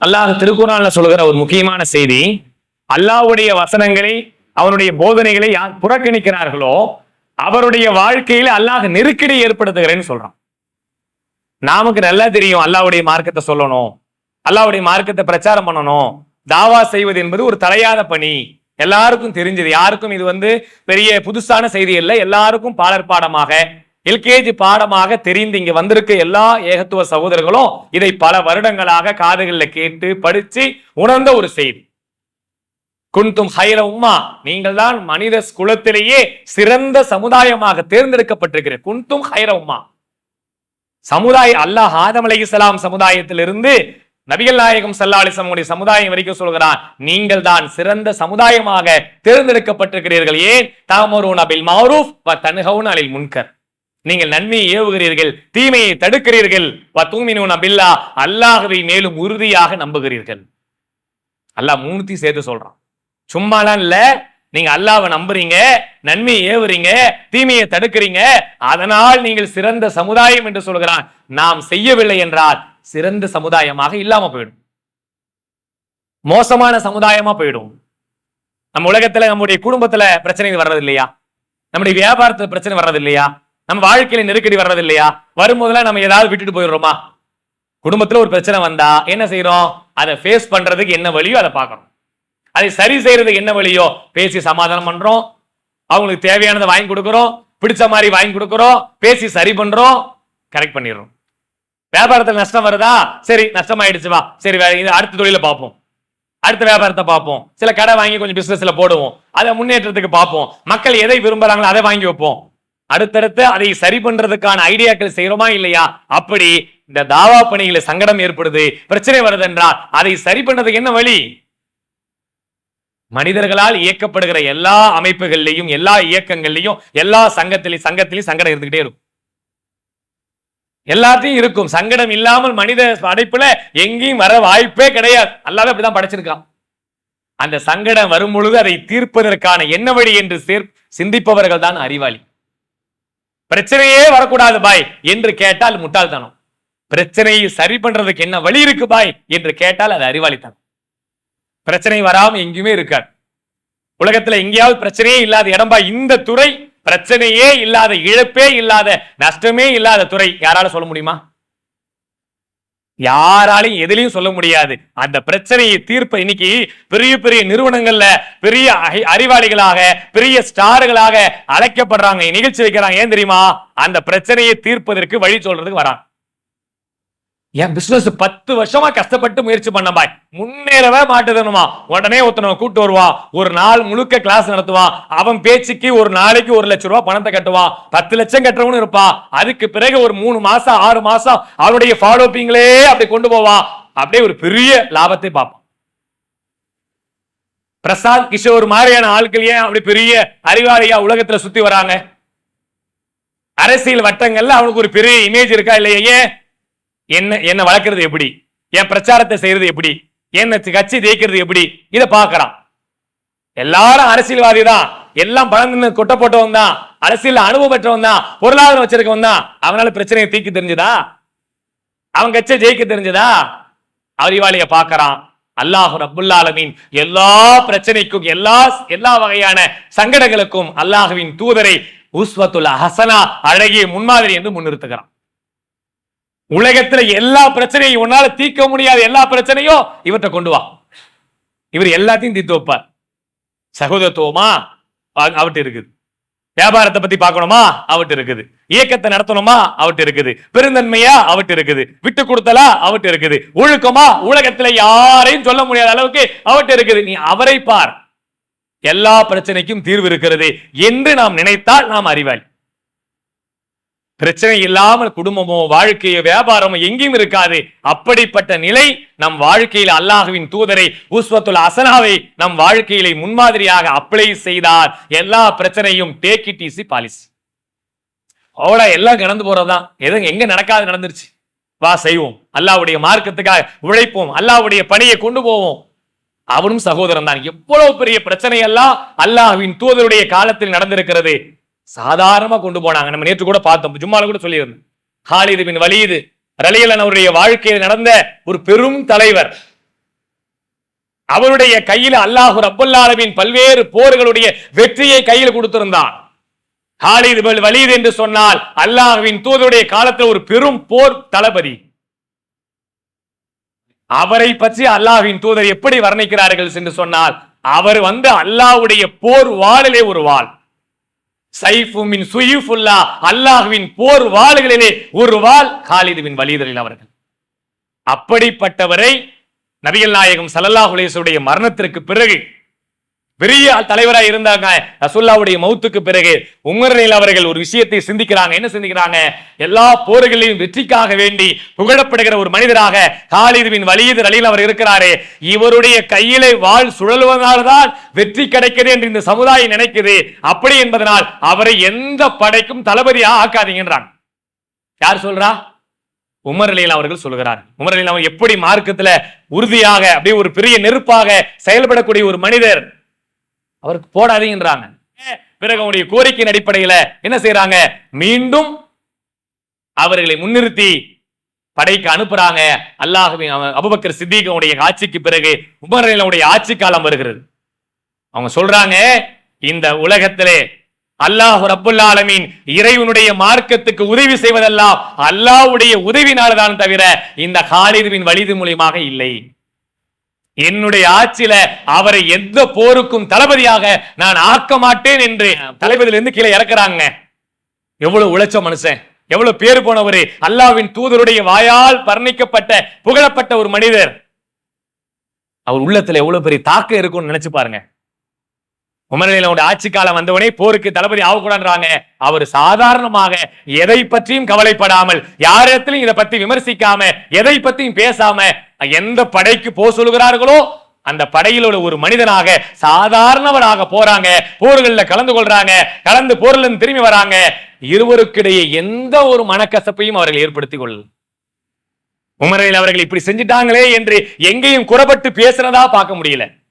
அல்லாஹ் திருக்குறான்ல சொல்கிற ஒரு முக்கியமான செய்தி அல்லாஹ்வுடைய வசனங்களை அவனுடைய போதனைகளை யார் புறக்கணிக்கிறார்களோ அவருடைய வாழ்க்கையில அல்லாஹ் நெருக்கடி ஏற்படுத்துகிறேன்னு சொல்றான். நமக்கு நல்லா தெரியும் அல்லாவுடைய மார்க்கத்தை சொல்லணும் அல்லாவுடைய மார்க்கத்தை பிரச்சாரம் பண்ணணும் தாவா செய்வது என்பது ஒரு தலையாத பணி. எல்லாருக்கும் தெரிஞ்சது யாருக்கும் இது வந்து பெரிய புதுசான செய்தி இல்லை எல்லாருக்கும் பாடற்பாடமாக எல்கேஜி பாடமாக தெரிந்து இங்க வந்திருக்க எல்லா ஏகத்துவ சகோதரர்களும் இதை பல வருடங்களாக காதுகளில் கேட்டு படிச்சு உணர்ந்த ஒரு செய்தி. குன்தும் ஹைர உம்மா நீங்கள் தான் மனித குலத்திலேயே சிறந்த சமுதாயமாக தேர்ந்தெடுக்கப்பட்டிருக்கிற குன்தும் ஹைர உம்மா. சமுதாய அல்லாஹ் ஆதம் அலைஹிஸ்ஸலாம் சமுதாயத்திலிருந்து நபிகள் நாயகம் சல்லாலிசம் உடைய சமுதாயம் வரைக்கும் சொல்கிறான் நீங்கள் தான் சிறந்த சமுதாயமாக தேர்ந்தெடுக்கப்பட்டிருக்கிறீர்கள். ஏன்? தாமரூன் அபில் மாரூஃப் வ தன்ஹவுன் அலில் முன்கர். நீங்கள் நன்மையை ஏவுகிறீர்கள் தீமையை தடுக்கிறீர்கள். வ தூமினூன் அபில்லா அல்லாஹவை மேலும் உறுதியாக நம்புகிறீர்கள். அல்லாஹ் மூணுத்தையும் சேர்த்து சொல்றான். சும்மாலாம் இல்ல நீங்க அல்லாவை நம்புறீங்க நன்மையை ஏவுறீங்க தீமையை தடுக்கிறீங்க அதனால் நீங்கள் சிறந்த சமுதாயம் என்று சொல்கிறான். நாம் செய்யவில்லை என்றால் சிறந்த சமுதாயமாக இல்லாம போயிடும். மோசமான சமுதாயமா போயிடும். நம்ம உலகத்துல நம்முடைய குடும்பத்துல பிரச்சனை வர்றது இல்லையா நம்முடைய வியாபாரத்துல பிரச்சனை வர்றது இல்லையா நம்ம வாழ்க்கையில நெருக்கடி வர்றது இல்லையா வரும்போதெல்லாம் நம்ம ஏதாவது விட்டுட்டு போயிடுறோமா? குடும்பத்துல ஒரு பிரச்சனை வந்தா என்ன செய்யறோம் அதை ஃபேஸ் பண்றதுக்கு என்ன வழியோ அதை பார்க்கணும். அதை சரி செய்யறதுக்கு என்ன வழியோ? பேசி சமாதானம் பண்றோம். அவங்களுக்கு தேவையானதை வாங்கி கொடுக்குறோம். பிடிச்ச மாதிரி வாங்கி கொடுக்குறோம். பேசி சரி பண்றோம். கரெக்ட் பண்ணிடுறோம். வியாபாரத்தில் நஷ்டம் வருதா? சரி நஷ்டம் ஆயிடுச்சு வா. சரி இது அடுத்த தொழில பார்ப்போம். அடுத்த வியாபாரத்தை பார்ப்போம். சில கடை வாங்கி கொஞ்சம் பிசினஸ்ல போடுவோம். அதை முன்னேற்றத்துக்கு பார்ப்போம். மக்கள் எதை விரும்புறாங்களோ அதை வாங்கி வைப்போம். அடுத்தடுத்து அதை சரி பண்றதுக்கான ஐடியாக்கள் செய்யறோமா இல்லையா? அப்படி இந்த தாவா பணியில சங்கடம் ஏற்படுது. பிரச்சனை வருது என்றால் அதை சரி பண்றதுக்கு என்ன வழி? மனிதர்களால் இயக்கப்படுகிற எல்லா அமைப்புகள்லையும் எல்லா இயக்கங்கள்லையும் எல்லா சங்கத்திலையும் சங்கத்திலையும் சங்கடம் இருந்துகிட்டே இருக்கும். எல்லாத்தையும் இருக்கும். சங்கடம் இல்லாமல் மனித படைப்புல எங்கேயும் வர வாய்ப்பே கிடையாது. அல்லாத அப்படிதான் படைச்சிருக்கான். அந்த சங்கடம் வரும் பொழுது அதை தீர்ப்பதற்கான என்ன வழி என்று சேர் சிந்திப்பவர்கள் தான் அறிவாளி. பிரச்சனையே வரக்கூடாது பாய் என்று கேட்டால் முட்டாள்தனம். பிரச்சனையை சரி பண்றதுக்கு என்ன வழி இருக்கு பாய் என்று கேட்டால் அது அறிவாளித்தனம். பிரச்சனை வராம எங்கேயுமே இருக்காது. உலகத்துல எங்கேயாவது பிரச்சனையே இல்லாத இடம்பா இந்த துறை பிரச்சனையே இல்லாத இழப்பே இல்லாத நஷ்டமே இல்லாத துறை. யாரால சொல்ல முடியுமா? யாராலையும் எதுலையும் சொல்ல முடியாது. அந்த பிரச்சனையை தீர்ப்ப இன்னைக்கு பெரிய பெரிய நிறுவனங்கள்ல பெரிய அறிவாளிகளாக பெரிய ஸ்டார்களாக அழைக்கப்படுறாங்க நிகழ்ச்சி வைக்கிறாங்க. ஏன் தெரியுமா? அந்த பிரச்சனையை தீர்ப்பதற்கு வழி சொல்றதுக்கு வரான் என் பிசினஸ் பத்து வருஷமா கஷ்டப்பட்டு முயற்சி பண்ண பாய். முன்னேறவே மாட்டுதுனுமா உடனே ஒருத்தனை கூட்டு வருவான் ஒரு நாள் முழுக்க கிளாஸ் நடத்துவான் அவன் பேச்சுக்கு ஒரு நாளைக்கு ஒரு லட்சம் ரூபாய் பணத்தை கட்டுவான் பத்து லட்சம் கட்டுறவனும் இருப்பா. அதுக்கு பிறகு ஒரு மூணு மாசம் ஆறு மாசம் அவனுடைய ஃபாலோப்பிங்களே அப்படி கொண்டு போவான் அப்படியே ஒரு பெரிய லாபத்தை பார்ப்பான். பிரசாத் கிஷோர் மாதிரியான ஆட்கள் ஏன் அப்படி பெரிய அறிவாளியா உலகத்துல சுத்தி வராங்க? அரசியல் வட்டங்கள்ல அவனுக்கு ஒரு பெரிய இமேஜ் இருக்கா இல்லையா? ஏன் என்ன என்ன வளர்க்கறது எப்படி? என் பிரச்சாரத்தை செய்யறது எப்படி? என்ன கட்சி ஜெயிக்கிறது எப்படி? இதை பார்க்கறான் எல்லாரும் அரசியல்வாதி தான் எல்லாம் பழந்து கொட்ட போட்டவன் தான். அரசியல் அனுபவம் பெற்றவன் தான். பொருளாதாரம் வச்சிருக்கவன் தான். அவனால பிரச்சனையை தீர்க்க தெரிஞ்சதா? அவன் கட்சியை ஜெயிக்க தெரிஞ்சதா? அறிவாளிய பார்க்கறான். அல்லாஹ் ரபுல்லாலமீன் எல்லா பிரச்சனைக்கும் எல்லா எல்லா வகையான சங்கடங்களுக்கும் அல்லாஹுவின் தூதரை உஸ்வத்துல் ஹசனா அழகிய முன்மாதிரி என்று முன்னிறுத்துகிறான். உலகத்துல எல்லா பிரச்சனையும் உன்னால தீர்க்க முடியாத எல்லா பிரச்சனையும் இவர்கிட்ட கொண்டு வா. இவர் எல்லாத்தையும் தீர்த்து வைப்பார். சகோதரத்துவமா? அவட்டு இருக்குது. வியாபாரத்தை பத்தி பார்க்கணுமா? அவட்டு இருக்குது. இயக்கத்தை நடத்தணுமா? அவட்டு இருக்குது. பெருந்தன்மையா? அவட்டு இருக்குது. விட்டு கொடுத்தலா? அவட்டு இருக்குது. ஒழுக்கமா? உலகத்துல யாரையும் சொல்ல முடியாத அளவுக்கு அவட்டு இருக்குது. நீ அவரை பார். எல்லா பிரச்சனைக்கும் தீர்வு இருக்கிறது என்று நாம் நினைத்தால் நாம் அறிவாளி. பிரச்சனை இல்லாமல் குடும்பமோ வாழ்க்கையோ வியாபாரமோ எங்கேயும் இருக்காது. அப்படிப்பட்ட நிலை நம் வாழ்க்கையில் அல்லாஹ்வின் தூதரை உஸ்வத்துல் அசனாவை நம் வாழ்க்கையிலே முன்மாதிரியாக அப்ளை செய்தார். எல்லா பிரச்சனையும் டேக் இட் ஈஸி பாலிசி அவ்வளோ எல்லாம் கடந்து போறதுதான். எதுவும் எங்க நடக்காது நடந்துருச்சு. வா செய்வோம். அல்லாவுடைய மார்க்கத்துக்காக உழைப்போம். அல்லாஹ்வுடைய பணியை கொண்டு போவோம். அவனும் சகோதரன் தான். எவ்வளவு பெரிய பிரச்சனை எல்லாம் அல்லாஹ்வின் தூதருடைய காலத்தில் நடந்திருக்கிறது. சாதாரணமா கொண்டு போனாங்க. நம்ம நேற்று கூட பார்த்தோம். ஜும்மால கூட சொல்லியிருந்தோம் ஹாலிது பின் வலியுது ரலியலன் அவருடைய வாழ்க்கையில் நடந்த ஒரு பெரும் தலைவர். அவருடைய கையில் அல்லாஹு ரப்புல்லாலமின் பல்வேறு போர்களுடைய வெற்றியை கையில் கொடுத்திருந்தான். ஹாலிது வலியுது என்று சொன்னால் அல்லாஹுவின் தூதருடைய காலத்தில் ஒரு பெரும் போர் தளபதி. அவரை பற்றி அல்லாஹ்வின் தூதர் எப்படி வர்ணிக்கிறார்கள் என்று சொன்னால் அவர் வந்து அல்லாஹ்வுடைய போர் வாளிலே ஒரு வாள். சைஃபுமின் சுயிஃபுல்லா அல்லாஹுவின் போர் வாள்களிலே ஒரு வாள் ஹாலித் பின் அவர்கள். அப்படிப்பட்டவரை நபிகள் நாயகம் ஸல்லல்லாஹு அலைஹி மரணத்திற்கு பிறகு பெரிய தலைவராக இருந்தாங்க. ரசுல்லாவுடைய மௌத்துக்கு பிறகு உமர்நில் அவர்கள் ஒரு விஷயத்தை சிந்திக்கிறாங்க. என்ன சிந்திக்கிறாங்க? எல்லா போர்களிலும் வெற்றிக்காக வேண்டி புகழப்படுகிற ஒரு மனிதராக காலிதுவின் பின் வலீத் அலியில் அவர் இருக்கிறாரு. இவருடைய கையிலே வாழ் சுழல்வதனால்தான் வெற்றி கிடைக்குது என்று இந்த சமுதாயம் நினைக்குது. அப்படி என்பதனால் அவரை எந்த படைக்கும் தளபதியா ஆக்காதீங்கன்றாங்க. யார் சொல்றா? உமர் அலியில் அவர்கள் சொல்கிறார். உமர் அலியில் அவர் எப்படி மார்க்கத்துல உறுதியாக அப்படியே ஒரு பெரிய நெருப்பாக செயல்படக்கூடிய ஒரு மனிதர். அவருக்கு போடாதீங்கன்றாங்க. பிறகு அவனுடைய கோரிக்கையின் அடிப்படையில என்ன செய்யறாங்க மீண்டும் அவர்களை முன்னிறுத்தி படைக்கு அனுப்புறாங்க. அல்லாஹுவின் அபுபக்கர் சித்திகனுடைய ஆட்சிக்கு பிறகு உமர் ஆட்சி காலம் வருகிறது. அவங்க சொல்றாங்க இந்த உலகத்திலே அல்லாஹ் ரப்புல் ஆலமீன் இறைவனுடைய மார்க்கத்துக்கு உதவி செய்வதெல்லாம் அல்லாஹ்வுடைய உதவினால்தான் தவிர இந்த ஹாலிதுவின் வலிது மூலியமாக இல்லை. என்னுடைய ஆட்சியில அவரை எந்த போருக்கும் தளபதியாக நான் ஆக்க மாட்டேன் என்று தளபதியிலிருந்து கீழே இறக்குறாங்க. எவ்வளவு உழைச்ச மனுஷன் எவ்வளவு பேர் போனவரு அல்லாவின் தூதருடைய வாயால் வர்ணிக்கப்பட்ட புகழப்பட்ட ஒரு மனிதர். அவர் உள்ளத்துல எவ்வளவு பெரிய தாக்கம் இருக்கும்னு நினைச்சு பாருங்க. உமரனிலோட ஆட்சி காலம் வந்தவனே போருக்கு தளபதி ஆகக்கூடாதுன்றாங்க. அவர் சாதாரணமாக எதை பற்றியும் கவலைப்படாமல் யாரிடத்திலும் இதை பத்தி விமர்சிக்காம எதை பத்தியும் பேசாம எந்த படைக்கு போ சொல்கிறார்களோ அந்த படையில் உள்ள ஒரு மனிதனாக சாதாரணவராக போறாங்க. போர்களில் கலந்து கொள்றாங்க. கலந்து போர்ல திரும்பி வராங்க. இருவருக்கிடையே எந்த ஒரு மனக்கசப்பையும் அவர்கள் ஏற்படுத்திக் கொள்ளல உமரையில் அவர்கள் இப்படி செஞ்சிட்டாங்களே என்று எங்கேயும் குறப்பட்டு பேசுறதா பார்க்க முடியல.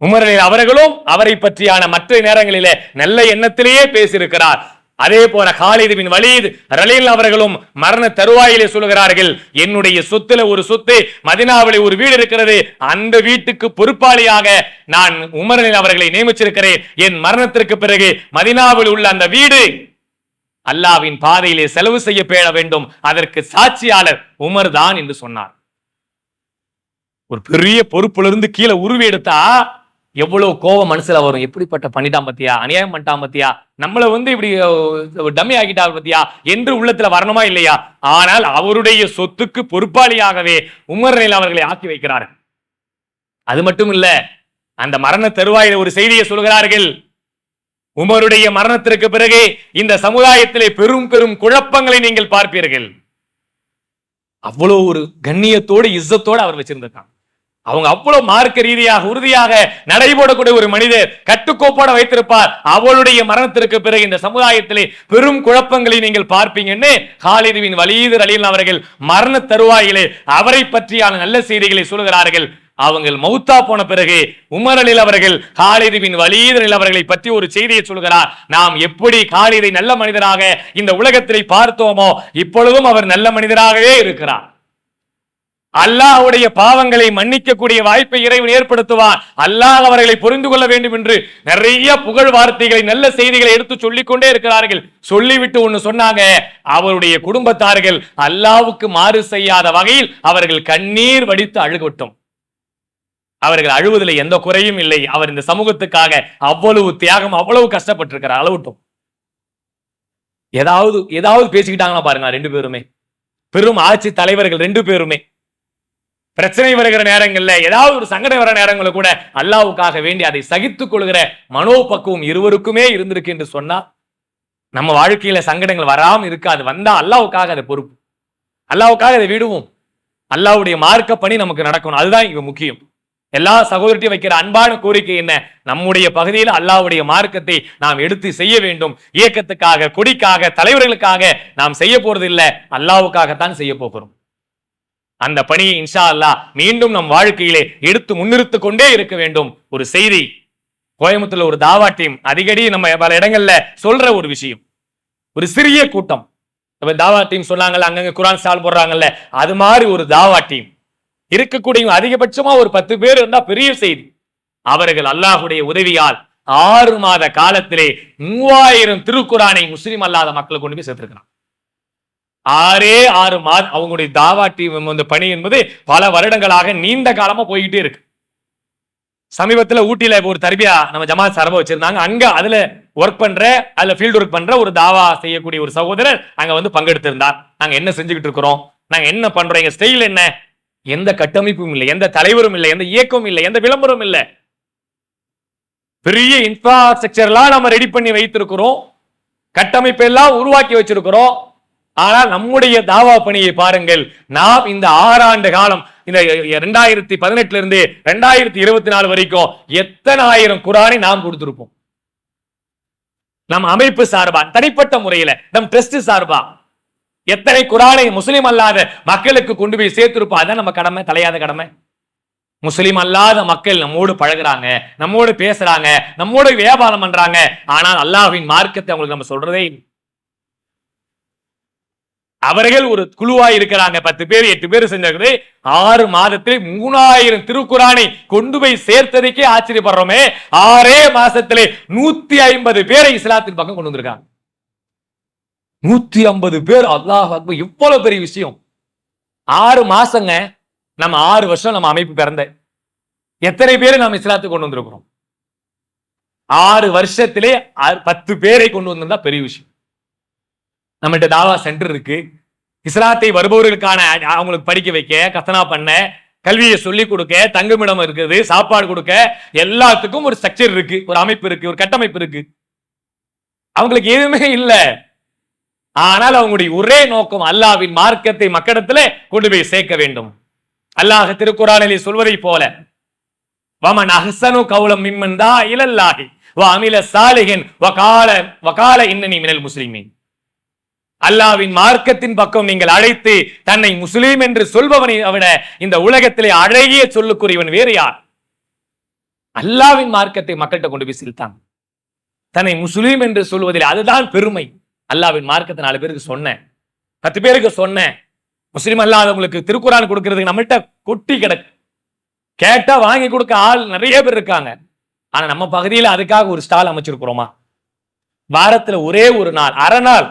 உமரில் அவர்களும் அவரை பற்றியான மற்ற நேரங்களிலே நல்ல எண்ணத்திலேயே பேசியிருக்கிறார். அதே போல காலிது பின் வலீத் ரலீல் அவர்களும் மரண தருவாயிலே சொல்லுகிறார்கள் என்னுடைய சொத்துல ஒரு சொத்து மதினாவிலே ஒரு வீடு இருக்கிறது. அந்த வீட்டுக்கு பொறுப்பாளியாக நான் உமரனில் அவர்களை நியமிச்சிருக்கிறேன். என் மரணத்திற்கு பிறகு மதினாவில் உள்ள அந்த வீடு அல்லாவின் பாதையிலே செலவு செய்ய வேண்டும். அதற்கு சாட்சியாளர் உமர் தான் என்று சொன்னார். ஒரு பெரிய பொறுப்புல இருந்து கீழே உருவி எடுத்தா எவ்வளவு கோவம் மனசுல வரும்? எப்படிப்பட்ட பண்ணிட்டான் பத்தியா? அநியாயம் பண்ணிட்டான் பத்தியா? நம்மளை வந்து இப்படி டம்மி ஆகிட்டா பத்தியா? என்று உள்ளத்துல வரணுமா இல்லையா? ஆனால் அவருடைய சொத்துக்கு பொறுப்பாளியாகவே உமர் நிலை அவர்களை ஆக்கி வைக்கிறார்கள். அது மட்டும் இல்ல அந்த மரண தருவாயில் ஒரு செய்தியை சொல்கிறார்கள். உமருடைய மரணத்திற்கு பிறகு இந்த சமுதாயத்திலே பெரும் பெரும் குழப்பங்களை நீங்கள் பார்ப்பீர்கள். அவ்வளவு ஒரு கண்ணியத்தோடு இஸ்ஸத்தோடு அவர் வச்சிருந்திருக்காங்க. அவங்க அவ்வளவு மார்க்க ரீதியாக உறுதியாக நடைபோடக்கூடிய ஒரு மனிதர் கட்டுக்கோப்போட வைத்திருப்பார். அவளுடைய மரணத்திற்கு பிறகு இந்த சமுதாயத்திலே பெரும் குழப்பங்களை நீங்கள் பார்ப்பீங்கன்னு ஹாலிதுவின் வலீதர் அலியல் அவர்கள் மரண தருவாயிலே அவரை பற்றியான நல்ல செய்திகளை சொல்கிறார்கள் அவங்கள் மௌத்தா போன பிறகு உமர் அலில் அவர்கள் காலிதுவின் பின் அவர்களை பற்றி ஒரு செய்தியை சொல்கிறார் நாம் எப்படி காலிதை நல்ல மனிதராக இந்த உலகத்திலே பார்த்தோமோ இப்பொழுதும் அவர் நல்ல மனிதராகவே இருக்கிறார். அல்லாஹ்வுடைய பாவங்களை மன்னிக்கக்கூடிய வாய்ப்பை இறைவன் ஏற்படுத்துவான் அல்லாஹ் அவர்களை புரிந்து கொள்ள வேண்டும் என்று நிறைய புகழ் வார்த்தைகளை நல்ல செய்திகளை எடுத்து சொல்லிக்கொண்டே இருக்கிறார்கள். சொல்லிவிட்டு ஒன்று சொன்னாங்க அவருடைய குடும்பத்தார்கள் அல்லாவுக்கு மாறு செய்யாத வகையில் அவர்கள் கண்ணீர் வடித்து அழுகட்டும். அவர்கள் அழுவதில் எந்த குறையும் இல்லை. அவர் இந்த சமூகத்துக்காக அவ்வளவு தியாகம் அவ்வளவு கஷ்டப்பட்டிருக்கிறார். அழுவட்டும் ஏதாவது ஏதாவது பேசிக்கிட்டாங்களா பாருங்க ரெண்டு பேருமே. பெரும் ஆட்சி தலைவர்கள் ரெண்டு பேருமே. பிரச்சனை வருகிற நேரங்களில் ஏதாவது ஒரு சங்கடம் வர நேரங்களில் கூட அல்லாவுக்காக வேண்டி அதை சகித்துக் கொள்கிற மனோபக்குவம் இருவருக்குமே இருந்திருக்கு என்று சொன்னா நம்ம வாழ்க்கையில சங்கடங்கள் வராம இருக்காது வந்தா அல்லாவுக்காக அதை பொறுப்பு. அல்லாவுக்காக அதை விடுவோம். அல்லாவுடைய மார்க்க பணி நமக்கு நடக்கணும். அதுதான் இங்க முக்கியம். எல்லா சகோதரத்தையும் வைக்கிற அன்பான கோரிக்கை என்ன? நம்முடைய பகுதியில் அல்லாவுடைய மார்க்கத்தை நாம் எடுத்து செய்ய வேண்டும். இயக்கத்துக்காக கொடிக்காக தலைவர்களுக்காக நாம் செய்ய போறது இல்லை அல்லாவுக்காகத்தான் செய்ய போகிறோம். அந்த பணியை இன்ஷா அல்லாஹ் மீண்டும் நம் வாழ்க்கையிலே எடுத்து முன்னிறுத்து கொண்டே இருக்க வேண்டும். ஒரு செய்தி கோயம்புத்தூர்ல ஒரு தாவா டீம் அடிக்கடி நம்ம பல இடங்கள்ல சொல்ற ஒரு விஷயம். ஒரு சிறிய கூட்டம். தாவா டீம் சொன்னாங்கல்ல அங்கங்க குரான் ஸ்டால் போடுறாங்கல்ல அது மாதிரி ஒரு தாவா டீம் இருக்கக்கூடிய அதிகபட்சமா ஒரு பத்து பேர் இருந்தா பெரிய செய்தி. அவர்கள் அல்லாஹுடைய உதவியால் ஆறு மாத காலத்திலே மூவாயிரம் திருக்குறானை முஸ்லீம் அல்லாத மக்களை கொண்டு போய் சேர்த்திருக்கிறான். ஆறே ஆறு மாதம் அவங்களுடைய தாவா டீம் இந்த பணி என்பது பல வருடங்களாக நீண்ட காலமா போய்கிட்டே இருக்கு. சமீபத்துல ஊட்டியில ஒரு தர்பியா நம்ம ஜமாத் சார்பா வச்சிருந்தாங்க. அங்க அதுல ஒர்க் பண்ற அதுல ஃபீல்டு ஒர்க் பண்ற ஒரு தாவா செய்யக்கூடிய ஒரு சகோதரர் அங்க வந்து பங்கெடுத்திருந்தார். நாங்க என்ன செஞ்சுக்கிட்டு இருக்கிறோம்? நாங்க என்ன பண்றோம்? எங்க ஸ்டைல் என்ன? எந்த கட்டமைப்பும் இல்லை எந்த தலைவரும் இல்லை எந்த இயக்கமும் இல்லை எந்த விளம்பரமும் இல்லை. பெரிய இன்ஃப்ராஸ்ட்ரக்சர்லாம் நம்ம ரெடி பண்ணி வைத்திருக்கிறோம். கட்டமைப்பெல்லாம் உருவாக்கி வச்சிருக்கிறோம். ஆனால் நம்முடைய தாவா பணியை பாருங்கள். நாம் இந்த ஆறாண்டு காலம் இந்த ரெண்டாயிரத்தி பதினெட்டுல இருந்து ரெண்டாயிரத்தி இருபத்தி நாலு வரைக்கும் எத்தனை ஆயிரம் குரானை நாம் கொடுத்திருப்போம். நம் அமைப்பு சார்பா தனிப்பட்ட முறையில நம் ட்ரஸ்ட் சார்பா. எத்தனை குரானை முஸ்லீம் அல்லாத மக்களுக்கு கொண்டு போய் சேர்த்திருப்போம் அதான் நம்ம கடமை தலையாத கடமை. முஸ்லீம் அல்லாத மக்கள் நம்மோடு பழகுறாங்க நம்மோடு பேசுறாங்க நம்மோடு வியாபாரம் பண்றாங்க. ஆனால் அல்லாஹ்வின் மார்க்கத்தை அவங்களுக்கு நம்ம சொல்றதே இல்லை. அவர்கள் ஒரு குழுவா இருக்கிறாங்க. பத்து பேர் எட்டு பேர் செஞ்சது ஆறு மாதத்தில் மூணாயிரம் திருக்குறானை கொண்டு போய் சேர்த்ததுக்கே ஆச்சரியப்படுறோமே. ஆறே மாசத்திலே நூத்தி ஐம்பது பேரை இஸ்லாத்தின் பக்கம் கொண்டு வந்திருக்காங்க. நூத்தி ஐம்பது பேர் அல்லாஹ் அக்பர் இவ்வளவு பெரிய விஷயம். ஆறு மாசங்க நம்ம ஆறு வருஷம் நம்ம அமைப்பு பிறந்த. எத்தனை பேரை நம்ம இஸ்லாத்துக்கு கொண்டு வந்திருக்கிறோம்? ஆறு வருஷத்திலே பத்து பேரை கொண்டு வந்திருந்தா பெரிய விஷயம். நம்மகிட்ட தாவா சென்டர் இருக்கு. இஸ்லாத்தை வருபவர்களுக்கான அவங்களுக்கு படிக்க வைக்க கத்தனா பண்ண கல்வியை சொல்லிக் கொடுக்க தங்குமிடம் இருக்குது சாப்பாடு கொடுக்க எல்லாத்துக்கும் ஒரு ஸ்ட்ரக்சர் இருக்கு ஒரு அமைப்பு இருக்கு ஒரு கட்டமைப்பு இருக்கு. அவங்களுக்கு எதுவுமே இல்லை. ஆனால் அவங்களுடைய ஒரே நோக்கம் அல்லாவின் மார்க்கத்தை மக்களிடத்துல கொண்டு போய் சேர்க்க வேண்டும். அல்லாஹ் திருக்குறானிலே சொல்வதை போல வமன் அஹசனு கவுலம் மிம்மன் தா இலல்லாஹி வ அமில சாலிகன் வகால வகால இன்னனி மினல் முஸ்லிமின். அல்லாவின் மார்க்கத்தின் பக்கம் நீங்கள் அழைத்து தன்னை முஸ்லீம் என்று சொல்பவனை விட இந்த உலகத்திலே அழகிய சொல்லுக்குரியவன் வேறு யார்? அல்லாவின் மார்க்கத்தை மக்கள்கிட்ட கொண்டு போய் செலுத்தாங்க தன்னை முஸ்லீம் என்று சொல்வதில் அதுதான் பெருமை. அல்லாவின் மார்க்கத்தை நாலு பேருக்கு சொன்னேன். பத்து பேருக்கு சொன்னேன். முஸ்லீம் அல்லாதவங்களுக்கு திருக்குறான் கொடுக்கறதுக்கு நம்மகிட்ட கொட்டி கிடக்கு. கேட்டா வாங்கி கொடுக்க ஆள் நிறைய பேர் இருக்காங்க. ஆனா நம்ம பகுதியில் அதுக்காக ஒரு ஸ்டால் அமைச்சிருக்கிறோமா? வாரத்துல ஒரே ஒரு நாள் அரை நாள்.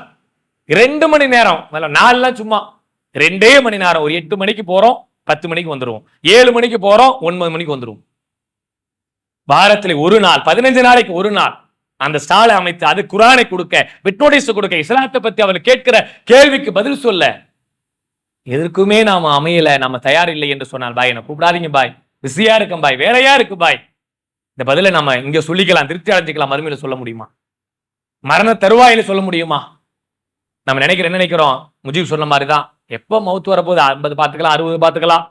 ரெண்டு மணி நேரம். முதல்ல நாலுலாம் சும்மா. ரெண்டே மணி நேரம். ஒரு எட்டு மணிக்கு போறோம் பத்து மணிக்கு வந்துருவோம். ஏழு மணிக்கு போறோம் ஒன்பது மணிக்கு வந்துடுவோம் வாரத்தில் ஒரு நாள் பதினஞ்சு நாளைக்கு ஒரு நாள். அந்த ஸ்டாலை அமைத்து அது குரானை கொடுக்க விட்நோட்டீஸ் கொடுக்க இஸ்லாத்தை பத்தி அவர் கேட்கிற கேள்விக்கு பதில் சொல்ல. எதற்குமே நாம அமையல நம்ம தயார் இல்லை என்று சொன்னால் பாய் என்ன கூப்பிடாதீங்க பாய். பிஸியா இருக்கும் பாய். வேறையா இருக்கு பாய். இந்த பதிலை நம்ம இங்க சொல்லிக்கலாம் திருப்தி அடைஞ்சிக்கலாம் மறுமையில சொல்ல முடியுமா? மரண தருவாயில சொல்ல முடியுமா? நம்ம நினைக்கிற என்ன நினைக்கிறோம்? முஜீப் சொன்ன மாதிரி தான் எப்போ மவுத்து வரப்போகுது? ஐம்பது பார்த்துக்கலாம் அறுபது பார்த்துக்கலாம்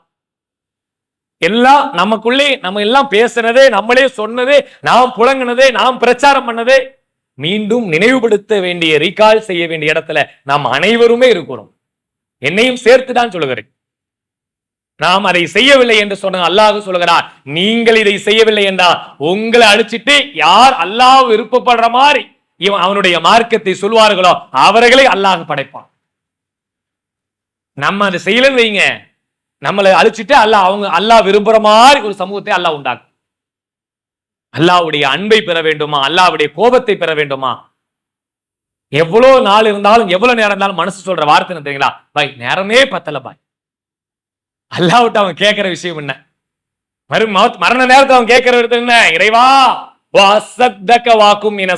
எல்லாம் நமக்குள்ளே நம்ம எல்லாம் பேசுனதே நம்மளே சொன்னதே நாம் புழங்கினதே நாம் பிரச்சாரம் பண்ணதே மீண்டும் நினைவுபடுத்த வேண்டிய ரீகால் செய்ய வேண்டிய இடத்துல நாம் அனைவருமே இருக்கிறோம். என்னையும் சேர்த்து தான் சொல்லுகிறேன். நாம் அதை செய்யவில்லை என்று சொன்ன அல்லாஹ் சொல்லுகிறார். நீங்கள் இதை செய்யவில்லை என்றால் உங்களை அழிச்சிட்டு யார் அல்லாஹ் விருப்பப்படுற மாதிரி இவன் அவனுடைய மார்க்கத்தை சொல்வார்களோ அவர்களை அல்லாஹ் படைப்பான். நம்ம அதை செய்யலன்னு வைங்க. நம்மளை அழிச்சிட்டு அல்லாஹ் அவங்க அல்லாஹ் விரும்புற மாதிரி ஒரு சமூகத்தை அல்லாஹ் உண்டாக்கும். அல்லாஹ்வுடைய அன்பை பெற வேண்டுமா? அல்லாவுடைய கோபத்தை பெற வேண்டுமா? எவ்வளவு நாள் இருந்தாலும் எவ்வளவு நேரம் இருந்தாலும் மனசு சொல்ற வார்த்தை தெரியுங்களா? பாய் நேரமே பத்தல பாய். அல்லாஹ்விட்ட அவன் கேட்கிற விஷயம் என்ன? மறு மரண நேரத்தை அவன் கேட்கிற விதம் என்ன? இறைவா! வாசத்தக்கவாக்கும் இன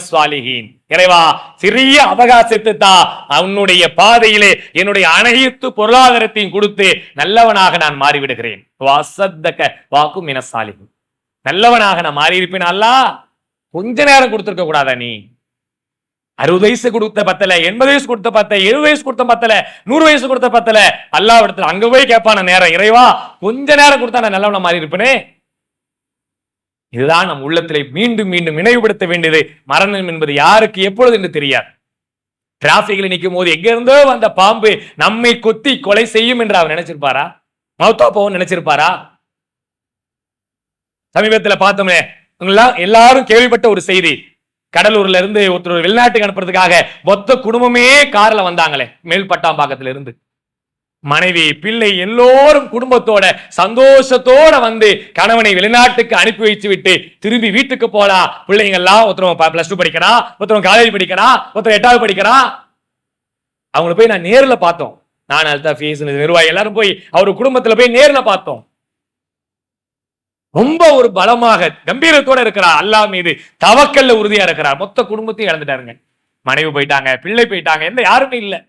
இறைவா சிறிய அவகாசத்தை தான் உன்னுடைய பாதையிலே என்னுடைய அனைத்து பொருளாதாரத்தையும் கொடுத்து நல்லவனாக நான் மாறிவிடுகிறேன். வாசத்தக்க வாக்கும் இன சாலிஹீன் நல்லவனாக நான் மாறி இருப்பேன் அல்லாஹ் கொஞ்ச நேரம் கொடுத்துருக்க கூடாதா நீ? அறுபது வயசு கொடுத்த பத்தல எண்பது வயசு கொடுத்த பத்தல எழுபது வயசு கொடுத்த பத்தல நூறு வயசு கொடுத்த பத்தல அல்லாவிடத்துல இடத்துல அங்க போய் கேட்பான நேரம். இறைவா கொஞ்ச நேரம் கொடுத்தா நான் நல்லவன மாறி இருப்பேனே இதுதான் நம் உள்ளத்திலே மீண்டும் மீண்டும் நினைவுபடுத்த வேண்டியது. மரணம் என்பது யாருக்கு எப்பொழுது என்று தெரியாது. டிராபிக்ல நிற்கும் போது எங்க இருந்தோ வந்த பாம்பு நம்மை கொத்தி கொலை செய்யும் என்று அவர் நினைச்சிருப்பாரா? மௌத்தா போவன் நினைச்சிருப்பாரா? சமீபத்தில் பார்த்தோமே இவங்கெல்லாம் எல்லாரும் கேள்விப்பட்ட ஒரு செய்தி. கடலூர்ல இருந்து ஒருத்தர் வெளிநாட்டுக்கு அனுப்புறதுக்காக மொத்த குடும்பமே கார்ல வந்தாங்களே மேல்பட்டாம்பாக்கத்துல இருந்து மனைவி பிள்ளை எல்லோரும் குடும்பத்தோட சந்தோஷத்தோட வந்து கணவனை வெளிநாட்டுக்கு அனுப்பி வச்சு விட்டு திரும்பி வீட்டுக்கு போலா. பிள்ளைங்க எல்லாம் ஒருத்தர் பிளஸ் டூ படிக்கிறா ஒருத்தர் காலேஜ் படிக்கிறா ஒருத்தர் எட்டாவது படிக்கிறா. அவங்கள போய் நான் நேரில் பார்த்தோம். நான் அல்தாஃபீஸ் நிர்வாகி. எல்லாரும் போய் அவர் குடும்பத்தில் போய் நேரில் பார்த்தோம். ரொம்ப ஒரு பலமாக கம்பீரத்தோட இருக்கிறார் அல்லாஹ் மீது தவக்கல்ல உறுதியா இருக்கிறார் மொத்த குடும்பத்தையும் இழந்துட்டாருங்க. மனைவி போயிட்டாங்க பிள்ளை போயிட்டாங்க எந்த யாருமே இல்லை.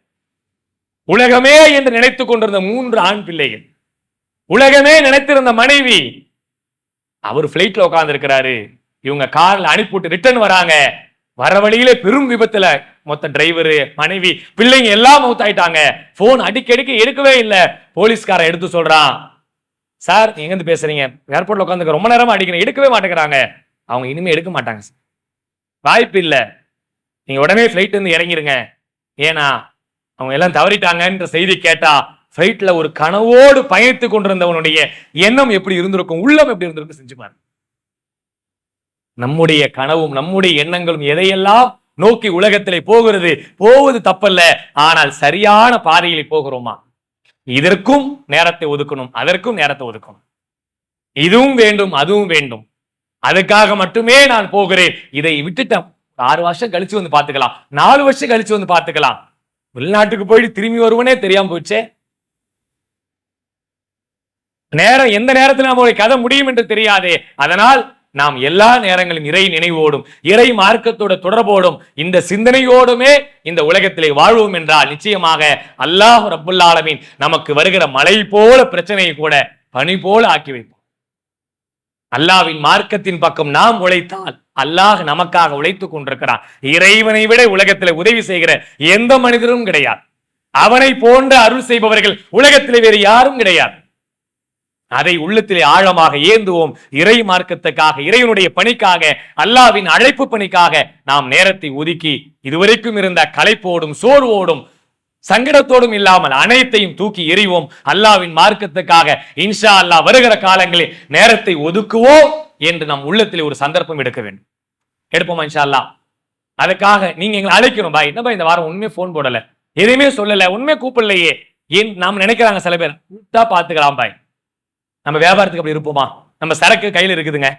உலகமே என்று நினைத்துக் கொண்டிருந்த மூன்று ஆண் பிள்ளைகள். உலகமே நினைத்திருந்த மனைவி. அவர் பிளைட்ல உட்கார்ந்து இருக்கிறாரு இவங்க கார்ல அனுப்பிவிட்டு ரிட்டர்ன் வராங்க. வர வழியில பெரும் விபத்துல மொத்த டிரைவரு மனைவி பிள்ளைங்க எல்லாம் மவுத் போன் அடிக்கடிக்கு எடுக்கவே இல்லை. போலீஸ்காரன் எடுத்து சொல்றான் சார் நீங்க எங்க இருந்து பேசுறீங்க ஏர்போர்ட்ல உட்காந்து ரொம்ப நேரமா அடிக்கிறேன் எடுக்கவே மாட்டேங்கிறாங்க. அவங்க இனிமே எடுக்க மாட்டாங்க சார். வாய்ப்பு இல்லை. நீங்க உடனே ஃபிளைட் இருந்து இறங்கிருங்க. ஏன்னா அவங்க எல்லாம் தவறிட்டாங்கன்ற செய்தி கேட்டா ஃபைட்ல ஒரு கனவோடு பயணித்துக் கொண்டிருந்தவனுடைய எண்ணம் எப்படி இருந்திருக்கும் உள்ளம் எப்படி இருந்திருக்கும் செஞ்சு பாருங்க. நம்முடைய கனவும் நம்முடைய எண்ணங்களும் எதையெல்லாம் நோக்கி உலகத்திலே போகிறது போவது தப்பல்ல ஆனால் சரியான பாதையில் போகிறோமா? இதற்கும் நேரத்தை ஒதுக்கணும் அதற்கும் நேரத்தை ஒதுக்கணும். இதுவும் வேண்டும் அதுவும் வேண்டும். அதுக்காக மட்டுமே நான் போகிறேன். இதை விட்டுட்டேன் ஆறு வருஷம் கழிச்சு வந்து பார்த்துக்கலாம் நாலு வருஷம் கழிச்சு வந்து பார்த்துக்கலாம். வெளிநாட்டுக்கு போயிட்டு திரும்பி வருவனே தெரியாம போச்சே? நேரம் எந்த நேரத்தில் நம்மளுடைய கதை முடியும் என்று தெரியாதே? அதனால் நாம் எல்லா நேரங்களும் இறை நினைவோடும் இறை மார்க்கத்தோட தொடர்போடும் இந்த சிந்தனையோடுமே இந்த உலகத்திலே வாழ்வோம் என்றால் நிச்சயமாக அல்லாஹ் ரபுல்லாலமின் நமக்கு வருகிற மழை போல பிரச்சனையை கூட பனி போல ஆக்கி வைப்போம் அல்லாவின் மார்க்கத்தின் பக்கம் நாம் உழைத்தால் அல்லாஹ் நமக்காக உழைத்துக் கொண்டிருக்கிறான். இறைவனை விட உலகத்திலே உதவி செய்கிற எந்த மனிதரும் கிடையாது. அவனை போன்ற அருள் செய்பவர்கள் உலகத்திலே வேறு யாரும் கிடையாது. அதை உள்ளத்திலே ஆழமாக ஏந்துவோம். இறை மார்க்கத்துக்காக இறைவனுடைய பணிக்காக அல்லாவின் அழைப்பு பணிக்காக நாம் நேரத்தை ஒதுக்கி இதுவரைக்கும் இருந்த களைப்போடும் சோர்வோடும் சங்கடத்தோடும் இல்லாமல் அனைத்தையும் தூக்கி எறிவோம். அல்லாவின் மார்க்கத்துக்காக இன்ஷா அல்லாஹ் வருகிற காலங்களில் நேரத்தை ஒதுக்குவோம் என்று நம் உள்ளத்திலே ஒரு சந்தர்ப்பம் எடுக்க வேண்டும். எடுப்போமா இன்ஷா அல்லாஹ் அதுக்காக நீங்க எங்களை அழைக்கணும். பாய் என்ன இந்த வாரம் உண்மையே போன் போடல? எதுவுமே சொல்லல. உண்மையே கூப்பிடலையே. ஏன் நாம் நினைக்கிறாங்க சில பேர்? கூப்பிட்டா பாத்துக்கலாம் பாய். நம்ம வியாபாரத்துக்கு அப்படி இருப்போமா? நம்ம சரக்கு கையில இருக்குதுங்க.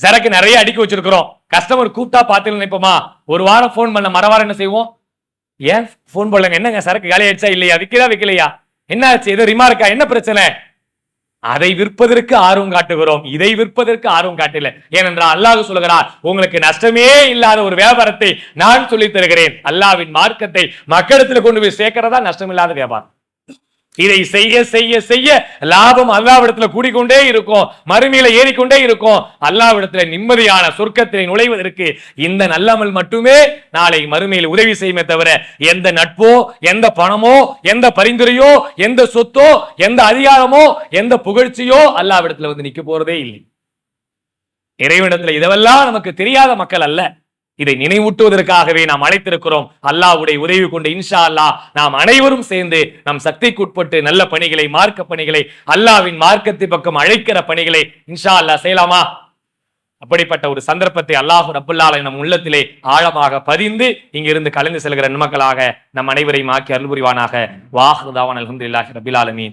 சரக்கு நிறைய அடிக்க வச்சிருக்கிறோம். கஸ்டமர் கூப்பிட்டா பார்த்து நினைப்போமா? ஒரு வாரம் ஃபோன் பண்ண மரவாரம் என்ன செய்வோம்? ஏன்? ஃபோன் போடலங்க. என்னங்க சரக்கு காலி ஆயிடுச்சா? இல்லையா? விற்கிறா விற்கலையா என்ன ஆச்சு எதுவும் ரிமார்க்கா என்ன பிரச்சனை? அதை விற்பதற்கு ஆர்வம் காட்டுகிறோம். இதை விற்பதற்கு ஆர்வம் காட்டல. ஏனென்றால் அல்லாஹ் சொல்கிறார் உங்களுக்கு நஷ்டமே இல்லாத ஒரு வியாபாரத்தை நான் சொல்லித் தருகிறேன். அல்லாவின் மார்க்கத்தை மக்களிடத்தில் கொண்டு போய் சேர்க்கிறதா? நஷ்டமில்லாத வியாபாரம். இதை செய்ய செய்ய செய்ய லாபம் அல்லாவிடத்துல கூடிக்கொண்டே இருக்கும். மறுமையில ஏறிக்கொண்டே இருக்கும். அல்லாவிடத்துல நிம்மதியான சொர்க்கத்திலே நுழைவதற்கு இந்த நல்லமல் மட்டுமே நாளை மறுமையில் உதவி செய்யுமே தவிர எந்த நட்போ எந்த பணமோ எந்த பரிந்துரையோ எந்த சொத்தோ எந்த அதிகாரமோ எந்த புகழ்ச்சியோ அல்லாவிடத்துல வந்து நிக்க போறதே இல்லை. இறைவனிடத்துல இதெல்லாம் நமக்கு தெரியாத மக்கள் அல்ல. இதை நினைவூட்டுவதற்காகவே நாம் அழைத்திருக்கிறோம். அல்லாவுடைய உதவி கொண்டு இன்ஷா அல்லாஹ் நாம் அனைவரும் சேர்ந்து நம் சக்திக்குட்பட்டு நல்ல பணிகளை மார்க்க பணிகளை அல்லாவின் மார்க்கத்தை பக்கம் அழைக்கிற பணிகளை இன்ஷா அல்லாஹ் செய்யலாமா? அப்படிப்பட்ட ஒரு சந்தர்ப்பத்தை அல்லாஹ் ரப்புல்லாலை நம் உள்ளத்திலே ஆழமாக பதிந்து இங்கிருந்து கலந்து செல்கிற நன்மக்களாக நம் அனைவரையும் ஆக்கி அருள் புரிவானாக வாஹுதாவான் அலமதுல்லாஹி ரபிலாலமீன்